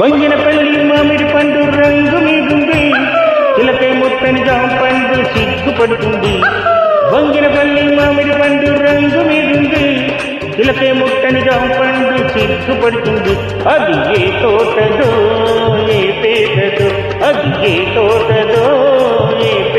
బంగినపల్లి మామిడి పండు రంగు మీదుంది. చిలకై ముత్తని జామ పండు సిగ్గుపడుతుంది. బంగినపల్లి మామిడి పండు రంగు మీదుంది. చిలకై ముట్టని జామ పండు సిగ్గుపడుతుంది. అది ఏ తోటదో ఏ పేటదో అది ఏ తోటదో ఏ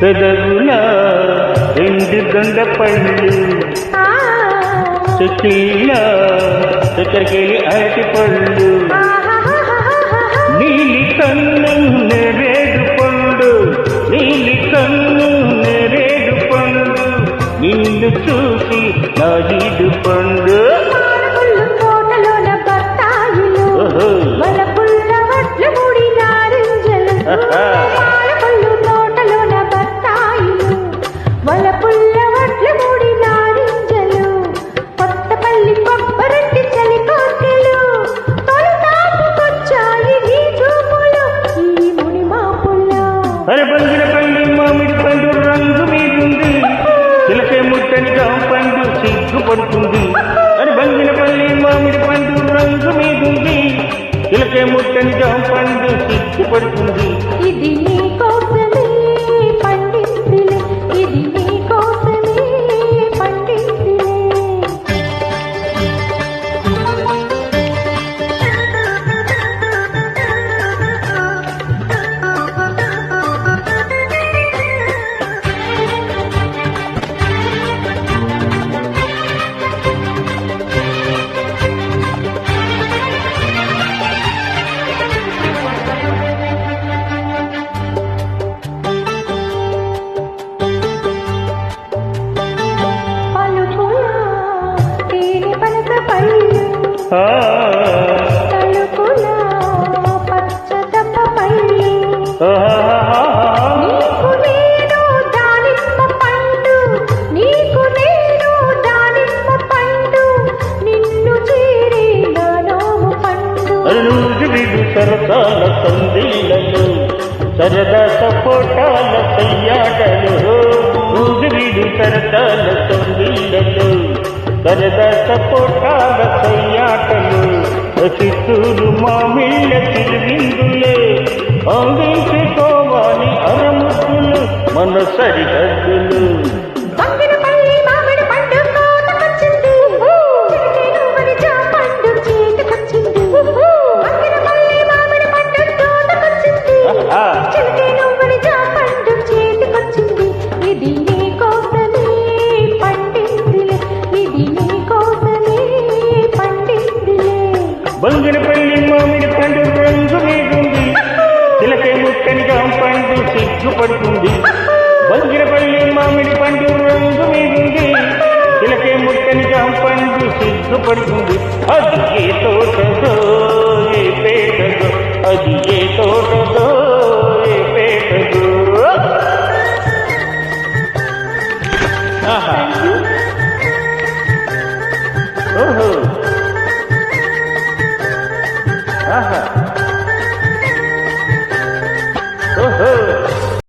పెదవుల రెండు గండ పళ్ళు. చెట్ల చక్కెరకేళి అరటి పళ్ళు. నీలి కన్ను నెరేడు పండు నీలి కన్ను ముట్టని జామ పండు సిగ్గుపడుతుంది ఇది నీ సరసాల సందీలలో సరదా సపోటాల సయ్యాటలు రోజు వీడు సరసాల సరదా సపోటాల సయ్యాటలు చిత్తూరు మామిళ్ళ తిరిగిందులే అందించుకోవాలి బంగినపల్లి మామిడి పండు రంగు మీదుంది. చిలకే ముక్కనిగా జామ పండు సిగ్గుపడుతుంది వజ్రపల్లి మామిడి పండు రంగు మీదుంది. చిలకే ముక్కనిగా జామ పండు సిగ్గుపడుతుంది అది ఏ తోటదో ఏ పేటదో అది ఏ తోటదో.